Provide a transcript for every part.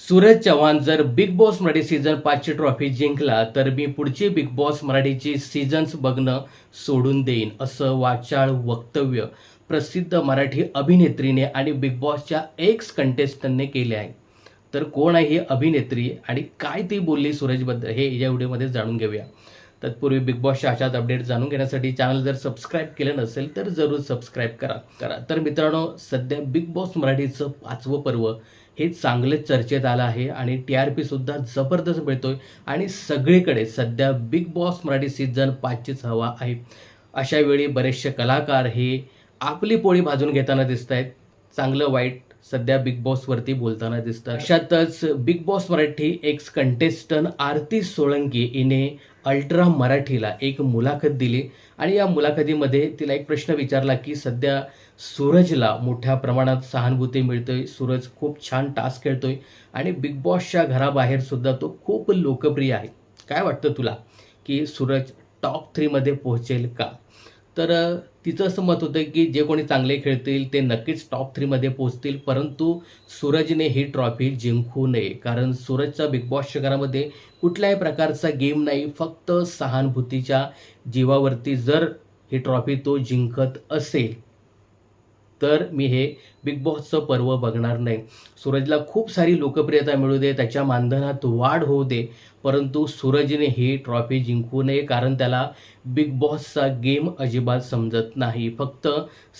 सूरज चव्हाण जर Bigg Boss Marathi season पाचची trophy जिंकला तर मी पुढची बिग बॉस मराठीची सीझन्स बघणं सोडून देईन असं वाचाळ वक्तव्य प्रसिद्ध मराठी अभिनेत्रीने आणि बिग बॉसच्या एक्स कंटेस्टंटने केले आहे. तर कोण आहे ही अभिनेत्री आणि काय ती बोलली सूरजबद्दल हे या व्हिडिओमध्ये जाणून घेऊया. तत्पूर्वी बिग बॉसच्या अशाच अपडेट जाणून घेण्यासाठी चॅनल जर सबस्क्राईब केलं नसेल तर जरूर सबस्क्राईब करा. करा. तर मित्रांनो सध्या बिग बॉस मराठीचं पाचवं पर्व हे चांगलेच चर्चेत आलं आहे आणि टी आर पीसुद्धा जबरदस्त मिळतो आहे आणि सगळीकडे सध्या बिग बॉस मराठी सीझन पाचचीच हवा आहे. अशावेळी बरेचसे कलाकार हे आपली पोळी भाजून घेताना दिसत आहेत चांगलं वाईट सध्या बिग बॉसवरती बोलताना दिसतं. अशातच Bigg Boss Marathi ex contestant Aarti Solanki हिने अल्ट्रा मराठीला एक मुलाखत दिली. आणि या मुलाखतीमध्ये तिला एक प्रश्न विचारला की सध्या सूरजला मोठ्या प्रमाणात सहानुभूती मिळतोय. सूरज खूप छान टास्क खेळतोय. आणि बिग बॉसच्या घराबाहेर सुद्धा तो खूप लोकप्रिय आहे. काय वाटतं तुला की सूरज टॉप थ्रीमध्ये पोहोचेल का? तर तिचं असं मत होतं की जे कोणी चांगले खेळतील ते नक्कीच टॉप थ्रीमध्ये पोहोचतील. परंतु सूरजने ही ट्रॉफी जिंकू नये. कारण सूरजचा बिग बॉस घरामध्ये कुठल्याही प्रकारचा गेम नाही. फक्त सहानुभूतीच्या जीवावरती जर ही ट्रॉफी तो जिंकत असेल तर मी हे बिग बॉसचं पर्व बघणार नाही. सूरजला खूप सारी लोकप्रियता मिळू दे त्याच्या मानधनात वाढ होऊ दे परंतु सूरजने ही ट्रॉफी जिंकू नये कारण त्याला बिग बॉसचा गेम अजिबात समजत नाही. फक्त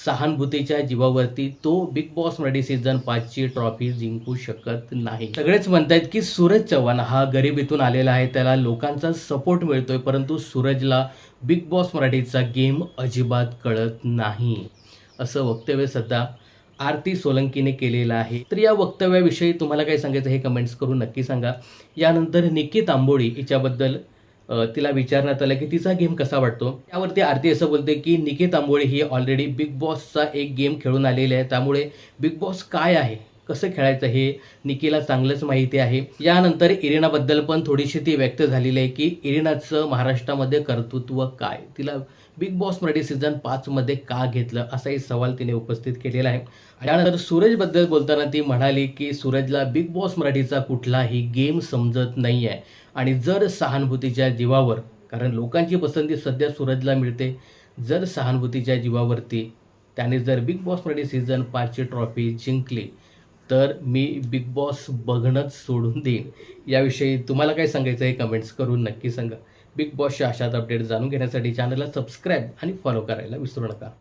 सहानुभूतीच्या जीवावरती तो बिग बॉस मराठी सीझन पाचची ट्रॉफी जिंकू शकत नाही. सगळेच म्हणतायत की सूरज चव्हाण हा गरिबीतून आलेला आहे त्याला लोकांचा सपोर्ट मिळतोय परंतु सूरजला बिग बॉस मराठीचा गेम अजिबात कळत नाही. असं वक्तव्य सध्या आरती सोलंकीने केलेलं आहे. तर या वक्तव्याविषयी तुम्हाला काय सांगायचं हे कमेंट्स करून नक्की सांगा. यानंतर निकी तांबोळी हिच्याबद्दल तिला विचारण्यात आलं की तिचा गेम कसा वाटतो? त्यावरती आरती असं बोलते की निकी तांबोळी ही ऑलरेडी बिग बॉसचा एक गेम खेळून आलेली आहे. त्यामुळे बिग बॉस काय आहे? कसं खेळायचं हे निकीला चांगलंच माहिती आहे. यानंतर इरिनाबद्दल पण थोडीशी ती व्यक्त झालेली आहे की इरिनाचं महाराष्ट्रामध्ये कर्तृत्व काय? तिला बिग बॉस मराठी सीझन पाचमध्ये का घेतलं? असाही सवाल तिने उपस्थित केलेला आहे. त्यानंतर सूरजबद्दल बोलताना ती म्हणाली की सूरजला बिग बॉस मराठीचा कुठलाही गेम समजत नाही आहे आणि जर सहानुभूतीच्या जीवावर कारण लोकांची पसंती सध्या सूरजला मिळते जर सहानुभूतीच्या जीवावरती त्याने जर बिग बॉस मराठी सीझन पाचची ट्रॉफी जिंकली तर मी बिग बॉस बघणंच सोडून देईन. याविषयी तुम्हाला काय सांगायचं हे कमेंट्स करून नक्की सांगा. बिग बॉसच्या अशाच अपडेट जाणून घेण्यासाठी चॅनलला सबस्क्राईब आणि फॉलो करायला विसरू नका.